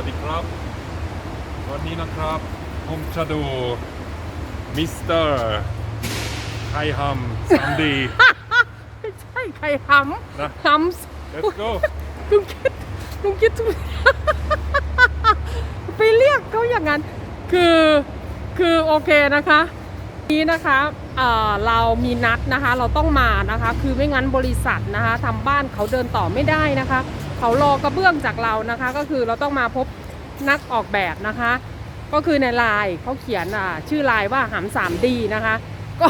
วัสดีครับ วันนี้นะครับผมจะดูมิสเตอร์ไคฮัมซัมดี ไม่ใช่ใครหนะำหำ let's go ลุงคิดลุงคิดทุกไปเรียกเขาอย่างนั้น คือคือโอเคนะคะนี้นะคะเอ่อเรามีนัดนะคะ เราต้องมานะคะ คือไม่งั้นบริษัทนะคะทำบ้านเขาเดินต่อไม่ได้นะคะ เขารอกระเบื้องจากเรานะคะ ก็คือเราต้องมาพบนักออกแบบนะคะ ก็คือในลน์เขาเขียนอ่าชื่อลน์ว่าหำสามดีนะคะ ก็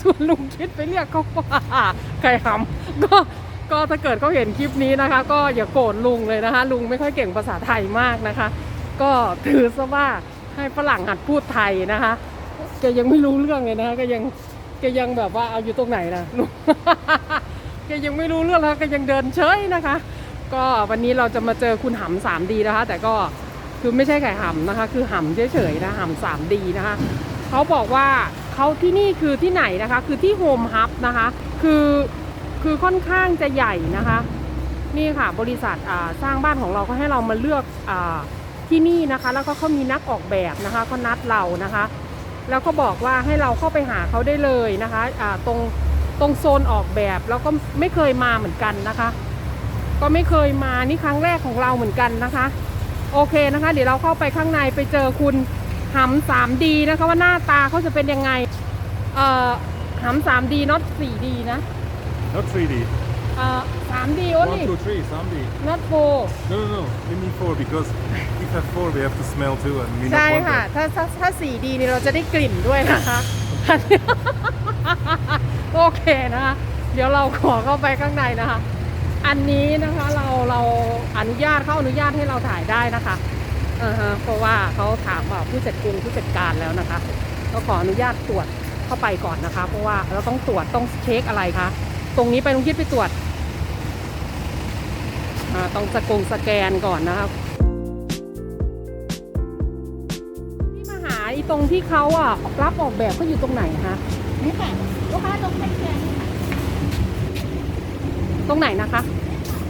ส่วนลุงคิดไปเรียกเขาว่าใครหำก็ก็ถ้าเกิดเขาเห็นคลิปนี้นะคะ ก็อย่าโกรธลุงเลยนะคะ ลุงไม่ค่อยเก่งภาษาไทยมากนะคะ ก็ถือซะว่าให้ฝรั่งหัดพูดไทยนะคะแกยังไม่รู้เรื่องเลยนะคะก็ยังแกยังแบบว่าเอาอยู่ตรงไหนนะลุงแกยังไม่รู้เรื่องแล้วแกยังเดินเฉยนะคะ ก็วันนี้เราจะมาเจอคุณหำสามดีนะคะ แต่ก็คือไม่ใช่ไข่หำนะคะ คือหำเฉยๆนะหำสามดีนะคะเขาบอกว่าเขาที่นี่คือที่ไหนนะคะ คือที่โฮมฮับนะคะ คือคือค่อนข้างจะใหญ่นะคะ นี่ค่ะบริษัทสร้างบ้านของเราก็ให้เรามาเลือกอที่นี่นะคะ แล้วก็เขามีนักออกแบบนะคะเขานัดเรานะคะ แล้วก็บอกว่าให้เราเข้าไปหาเขาได้เลยนะคะอ่าตรงตรงโซนออกแบบแล้วก็ไม่เคยมาเหมือนกันนะคะ ก็ไม่เคยมานี่ครั้งแรกของเราเหมือนกันนะคะ โอเคนะคะ เดี๋ยวเราเข้าไปข้างในไปเจอคุณหำสามดีนะคะว่าหน้าตาเขาจะเป็นยังไง เอ่อหำสามดีน็อตสี่ดีนะ not 3D เอ่อสามดีโอ้ one นี่ two three 3D not โฟ no no no we need four because if have four we have to smell too and we ใช่ not want ค่ะ that ถ้าถ้าถ้าสีดีนี่เราจะได้กลิ่นด้วยนะคะ โอเคนะคะ เดี๋ยวเราขอเข้าไปข้างในนะคะ อันนี้นะคะเราเราอนุญาตเขาอนุญาตให้เราถ่ายได้นะคะอ่าฮะเพราะว่าเขาถามว่าผู้จัดกุงผู้จัดการแล้วนะคะก็ขออนุญาตตรวจเข้าไปก่อนนะคะ เพราะว่าเราต้องตรวจต้องเช็คอะไรคะตรงนี้ไปลุงคิดไปตรวจอ่าต้องสกงสแกนก่อนนะคะที่มาหาอีตรงที่เขาอะรับออกแบบก็อยู่ตรงไหนคะนี่ค่ะลูกค้าตรงแคชเชียร์นี่ค่ะตรงไหนนะคะ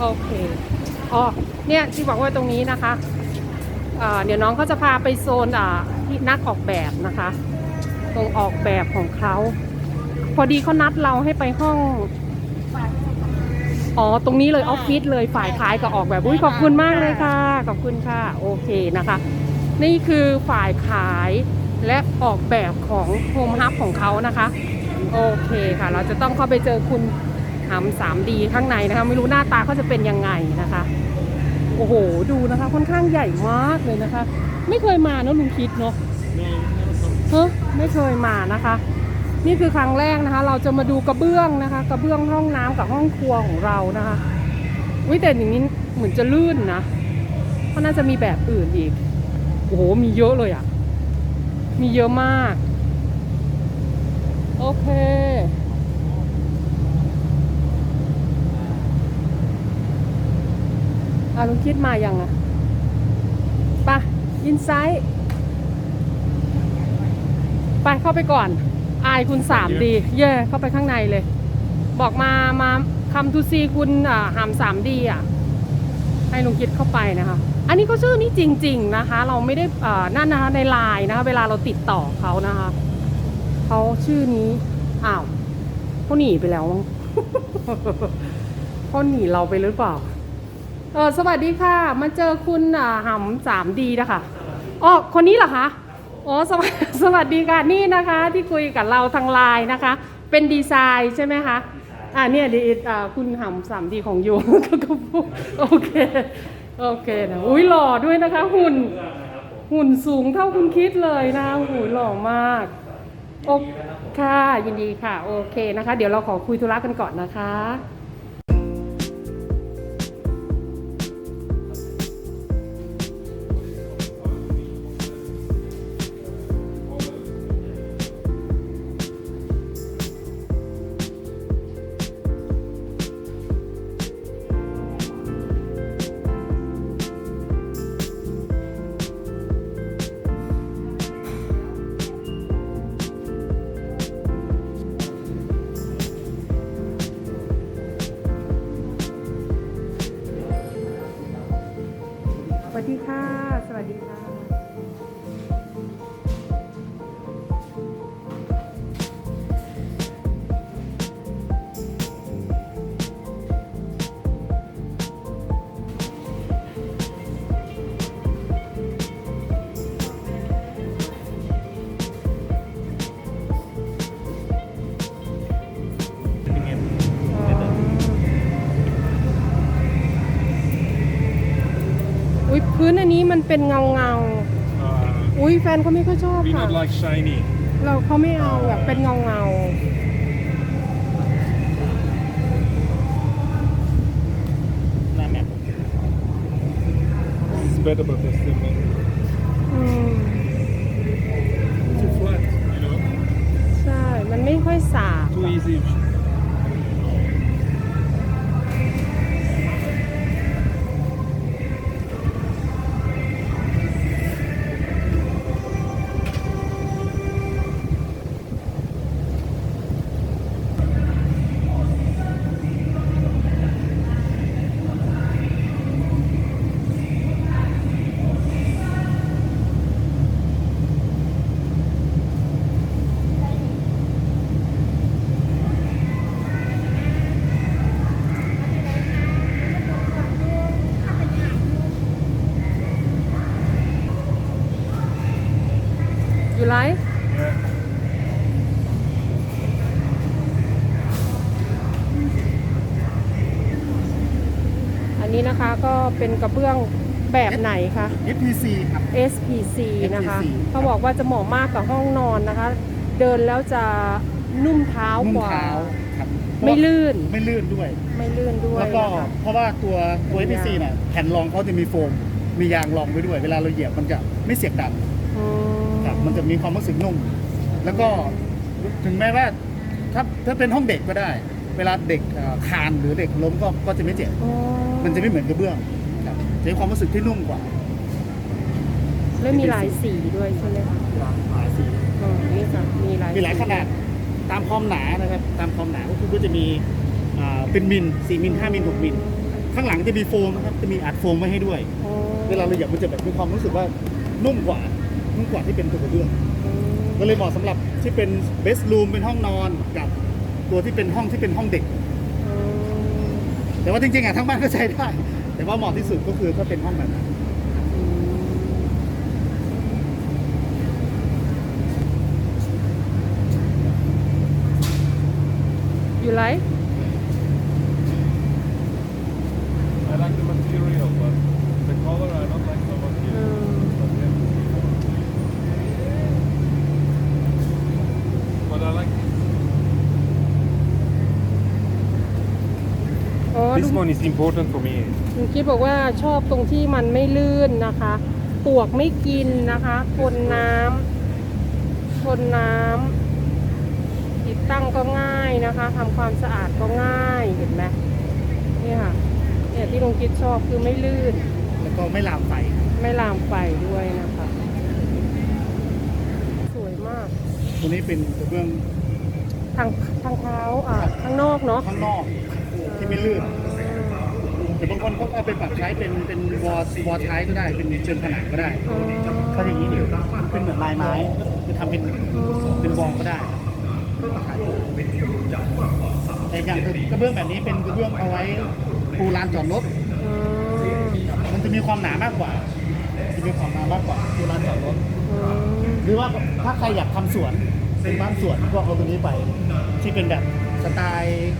โอเคอ๋อเนี่ยที่บอกว่าตรงนี้นะคะเดี๋ยวน้องเขาจะพาไปโซนอ่าที่นักออกแบบนะคะ ตรงออกแบบของเขาพอดีเขานัดเราให้ไปห้องอ๋อตรงนี้เลยออฟฟิศเลยฝ่ายขายกับออกแบบอุ้ยขอบคุณมากเลยค่ะ ขอบคุณค่ะโอเคนะคะ นี่คือฝ่ายขายและออกแบบของโฮมฮับของเขานะคะ โอเคค่ะ เราจะต้องเข้าไปเจอคุณ หำสามดีข้างในนะคะ ไม่รู้หน้าตาเขาจะเป็นยังไงนะคะ โอ้โห ดูนะคะ ค่อนข้างใหญ่มากเลยนะคะ ไม่เคยมาเนอะลุงคิดเนาะเฮ้ไม่เคยมานะคะ นี่คือครั้งแรกนะคะ เราจะมาดูกระเบื้องนะคะ กระเบื้องห้องน้ำกับห้องครัวของเรานะคะวิแต่อย่างนี้เหมือนจะลื่นนะเพราะน่าจะมีแบบอื่นอีก โอ้โห มีเยอะเลยอะ่ะ มีเยอะมาก โอเค อะลุงคิดมายังอะไปอินไซต์ไปเข้าไปก่อน อายคุณสามดี เย่เข้าไปข้างในเลย บอกมามาคำทูซีคุณอ่าหามสามดีอะ ให้ลุงคิดเข้าไปนะคะ อันนี้ก็ชื่อนี้จริง ๆนะคะ เราไม่ได้อ่านั่นนะคะในไลน์นะคะ เวลาเราติดต่อเขานะคะเขาชื่อนี้อ้าวเขาหนีไปแล้วมั้งเขาหนีเราไปหรือเปล่า เออสวัสดีค่ะ มาเจอคุณอ่าหำสามดีนะคะอ๋อคนนี้เหรอคะอ๋อสวัสสวัสดีค่ะนี่นะคะ ที่คุยกับเราทางไลน์นะคะ เป็นดีไซน์ใช่ไหมคะอ่าเนี่ยดีอ่าคุณหำสามดีของโยก็ก็พูดโอเคโอเคนะอุ้ยหล่อด้วยนะคะ หุ่นหุ่นสูงเท่าคุณคิดเลยนะหุ่นหล่อมากโอค่ะยินดีค่ะ โอเคนะคะ เดี๋ยวเราขอคุยธุระกันก่อนนะคะ มันเป็นเงาเงา Uh, ๆอุ้ยแฟนเขาไม่ค่อยชอบ we ค่ะ not like shiny. เราเขาไม่เอาแบบเป็นเงาเงาหน้าแมท It's better but this thing, man. ๆอืม Too flat, you know. ใช่ มันไม่ค่อยสาบ Too easy. You like Yeah. อันนี้นะคะก็เป็นกระเบื้องแบบไหนคะ FPC ครับ SPC นะคะ SPC เขาบอกว่าจะเหมาะมากกับห้องนอนนะคะ เดินแล้วจะนุ่มเท้านุ่มกว่า เท้าครับไม่ลื่น ไม่ลื่นด้วย ไม่ลื่นด้วยแล้วก็นะคะ เพราะว่าตัวตัวเป็น FPC ยางเนี่ยแผ่นรองเขาจะมีโฟม มียางรองไว้ด้วย เวลาเราเหยียบมันจะไม่เสียงดัง อืมครับ มันจะมีความรู้สึกนุ่ม แล้วก็ถึงแม้ว่าถ้าถ้าเป็นห้องเด็กก็ได้ เวลาเด็กเอ่อคานหรือเด็กล้มก็ก็จะไม่เจ็บอ๋อมันจะไม่เหมือนกระเบื้องครับจะมีความรู้สึกที่นุ่มกว่า แล้วมีหลายสีด้วยใช่ไหมคะหลายสีอ๋อนี่ค่ะมีหลายมีหลายขนาดตามความหนานะครับตามความหนาก็คือก็จะมีอ่าเป็นมิล4มิล5มิล6มิลข้างหลังจะมีโฟมนะครับจะมีอัดโฟมไว้ให้ด้วยอ๋อเวลาเราเหยียบมันจะแบบมีความรู้สึกว่านุ่มกว่า นุ่มกว่าที่เป็นตัวกระเบื้องก็เลยเหมาะสำหรับที่เป็นเบส r ูมเป็นห้องนอนกับตัวที่เป็นห้องที่เป็นห้องเด็ก แต่ว่าจริงๆอะทั้งบ้านก็ใช้ได้ แต่ว่าเหมาะที่สุดก็คือถ้าเป็นห้องแบบนั้นอืม you like I like the material, but the color I don't like so much. อื Yet. ม But, yeah. But I like this. อ๋อ This ลุง one is important for me. ลุงคิดบอกว่าชอบตรงที่มันไม่ลื่นนะคะ ปวกไม่กินนะคะทนน้ำทนน้ำติดตั้งก็ง่ายนะคะทำความสะอาดก็ง่ายเห็นไหมนี่ค่ะเนี่ยที่ลุงคิดชอบคือไม่ลื่น แล้วก็ไม่ลามไฟ ไม่ลามไฟด้วยนะคะ สวยมาก ตัวนี้เป็นกระเบื้องทางทางเท้าอ่าข้างนอกเนาะข้างนอกที่ไม่ลื่นแต่บางคนเขาเอาไปปรับใช้เป็นเป็นวอลวอลท้ายก็ได้เป็นเชิงผนังก็ได้อ๋อถ้าอย่างนี้เดี๋ยวเป็นเหมือนลายไม้จะทำเป็นเป็นวอลก็ได้แต่อย่างกระเบื้องแบบนี้เป็นกระเบื้องเอาไว้ปูลานจอดรถอืมมันจะมีความหนามากกว่าจะมีความหนามากกว่าปูลานจอดรถอืมหรือว่าถ้าใครอยากทำสวน เป็นบ้านสวนก็เอาตัวนี้ไป ที่เป็นแบบสไตล์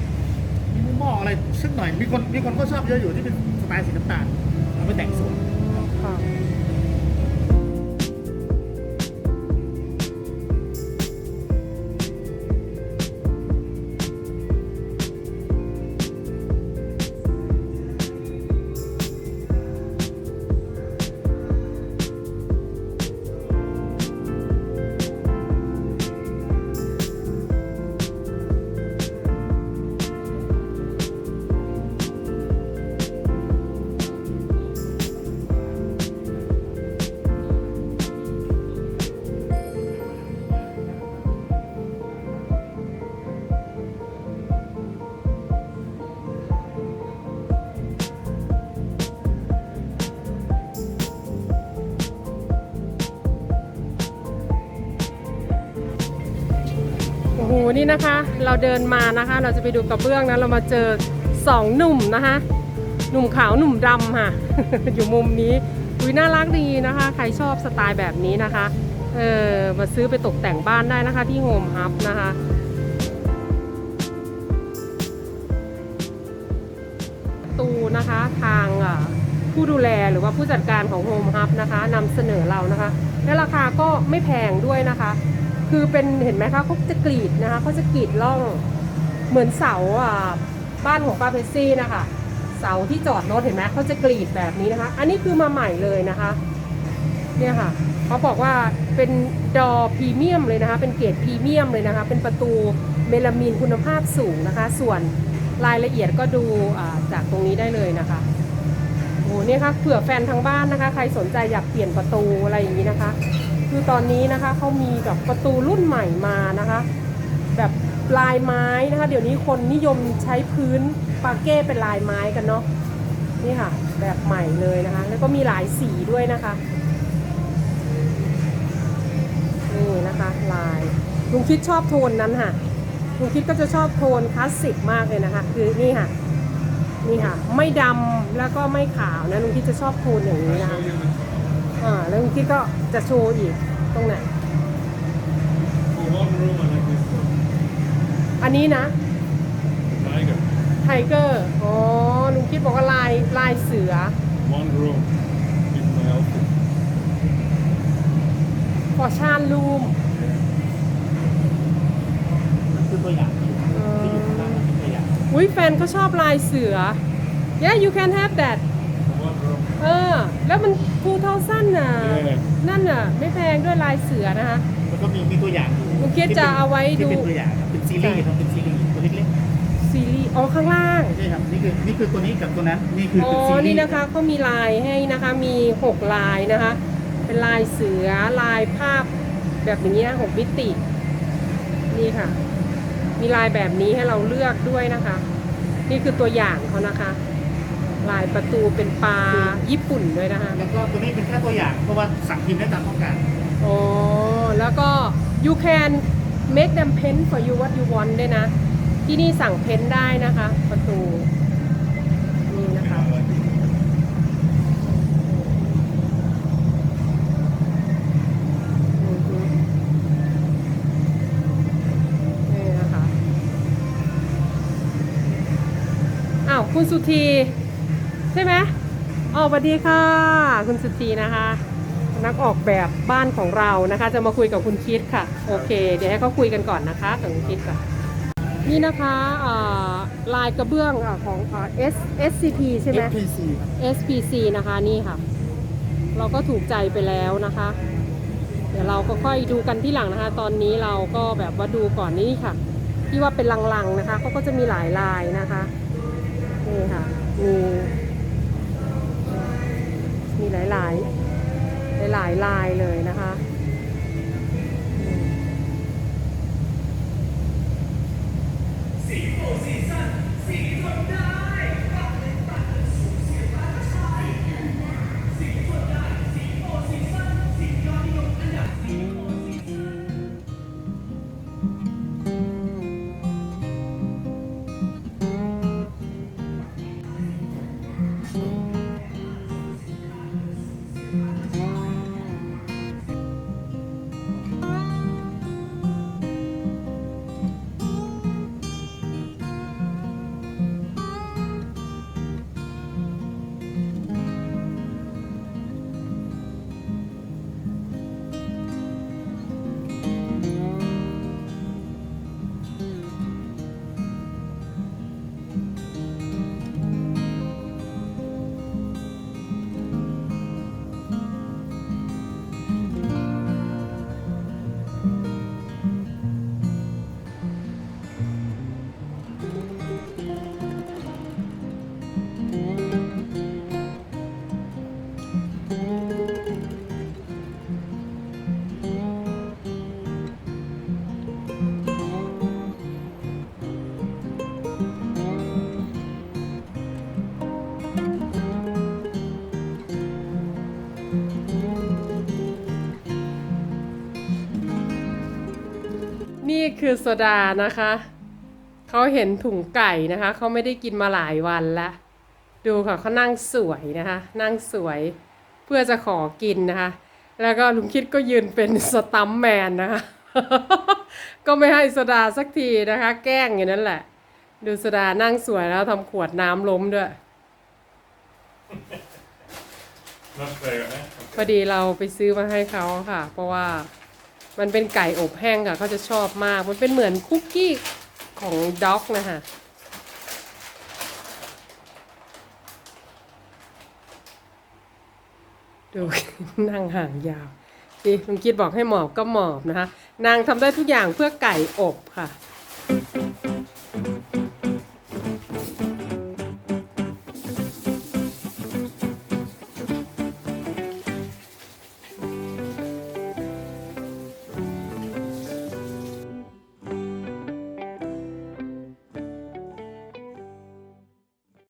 มีมุมองอะไรสักหน่อยมีคนมีคนก็ชอบเยอะอยู่ที่เป็นสไตล์สีน้ำตาลเอาไปแต่งสวน ค่ะ นี่นะคะ เราเดินมานะคะ เราจะไปดูกระเบื้องนะเรามาเจอสองหนุ่มนะคะ หนุ่มขาวหนุ่มดำค่ะ อยู่มุมนี้อุยน่ารักดีนะคะ ใครชอบสไตล์แบบนี้นะคะ เออมาซื้อไปตกแต่งบ้านได้นะคะ ที่โฮมฮับนะคะตูนะคะทางผู้ดูแลหรือว่าผู้จัดการของโฮมฮับนะคะนำเสนอเรานะคะ และราคาก็ไม่แพงด้วยนะคะ คือเป็นเห็นไหมคะเขาจะกรีดนะคะเขาจะกรีดล่องเหมือนเสาอ่าบ้านของป้าเพชซี่นะคะเสาที่จอดรถเห็นไหมเขาจะกรีดแบบนี้นะคะ อันนี้คือมาใหม่เลยนะคะ เนี่ยค่ะเขาบอกว่าเป็นดอพรีเมียมเลยนะคะ เป็นเกรดพรีเมียมเลยนะคะ เป็นประตูเมลามีนคุณภาพสูงนะคะ ส่วนรายละเอียดก็ดูจากตรงนี้ได้เลยนะคะโอ้เนี่ยค่ะเผื่อแฟนทางบ้านนะคะ ใครสนใจอยากเปลี่ยนประตูอะไรอย่างนี้นะคะ คือตอนนี้นะคะเขามีแบบประตูรุ่นใหม่มานะคะ แบบลายไม้นะคะ เดี๋ยวนี้คนนิยมใช้พื้นปาเก้เป็นลายไม้กันเนาะนี่ค่ะ แบบใหม่เลยนะคะ แล้วก็มีหลายสีด้วยนะคะนี่นะคะลายลุงคิดชอบโทนนั้นค่ะลุงคิดก็จะชอบโทนคลาสสิกมากเลยนะคะ คือนี่ค่ะนี่ค่ะ ไม่ดำแล้วก็ไม่ขาวนะลุงคิดจะชอบโทนอย่างนี้นะคะ อ่าแล้วลุงคิดก็จะโชว์อีกตรงไหน For one room I like this one อันนี้นะ Tiger ไทเกอร์อ๋อลุงคิดบอกว่าลายลายเสือ one room with my outfit ฟอชานลูมคือตัวอย่างที่อยู่ข้างล่างเป็นตัวอย่าง อุ้ยแฟนเขาชอบลายเสือ yeah you can have that เออ แล้วมันฟูเท่าสั้นน่ะ เออ นั่นน่ะ ไม่แพงด้วยลายเสือนะคะ แล้วก็มีมีตัวอย่างอยู่ลุงคิดจะเอาไว้ดู ที่เป็นตัวอย่างครับเป็นซีรีส์ครับเป็นซีรีส์ตัวเล็กซีรีส์อ๋อข้างล่างๆใช่ครับนี่คือนี่คือตัวนี้กับตัวนั้นนี่คืออ๋อ เป็นซีรีส์นี่นะคะเขามีลายให้นะคะ มี 6 ลายนะคะ เป็นลายเสือ ลายภาพแบบอย่างนี้นะหกมิติ นี่ค่ะ มีลายแบบนี้ให้เราเลือกด้วยนะคะ นี่คือตัวอย่างเขานะคะ ลายประตูเป็นปลาญี่ปุ่นด้วยนะคะแล้วก็ตัวนี้เป็นแค่ตัวอย่างเพราะว่าสั่งพิมพ์ได้ตามต้องการอ๋อแล้วก็ you can make them paint for you what you want ด้วยนะ ที่นี่สั่งเพ้นท์ได้นะคะ ประตู นี่นะคะอือฮึนี่นะคะ อ้าว คุณสุธี ใช่ไหมอ๋อสวัสดีค่ะ คุณสุธีนะคะ นักออกแบบบ้านของเรานะคะ จะมาคุยกับคุณคิดค่ะ โอเค เดี๋ยวให้เขาคุยกันก่อนนะคะกับคุณคิดก่อนนี่นะคะอ่าลายกระเบื้องอาของอ่า S SCP ใช่ไหม FPC ครับ SPC นะคะนี่ค่ะ เราก็ถูกใจไปแล้วนะคะ เดี๋ยวเราก็ค่อยดูกันที่หลังนะคะ ตอนนี้เราก็แบบว่าดูก่อนนี่ค่ะ ที่ว่าเป็นลังๆนะคะเขาก็จะมีหลายลายนะคะนี่ค่ะมีมี หลายๆหลายๆลายเลยนะคะอืม คือโซดานะคะ เขาเห็นถุงไก่นะคะ เขาไม่ได้กินมาหลายวันละดูค่ะเขานั่งสวยนะคะ นั่งสวยเพื่อจะขอกินนะคะ แล้วก็ลุงคิดก็ยืนเป็นสตัมป์แมนนะคะ ก็ไม่ให้โซดาสักทีนะคะ แกล้งอย่างนั้นแหละ ดูโซดานั่งสวยแล้วทำขวดน้ำล้มด้วยน่าเสียนะพอดีเราไปซื้อมาให้เขาค่ะ เพราะว่า มันเป็นไก่อบแห้งค่ะเขาจะชอบมาก มันเป็นเหมือนคุกกี้ของด็อกนะคะดูนั่งห่างยาวดิลุงคิดบอกให้หมอบก็หมอบนะคะ นางทำได้ทุกอย่างเพื่อไก่อบค่ะ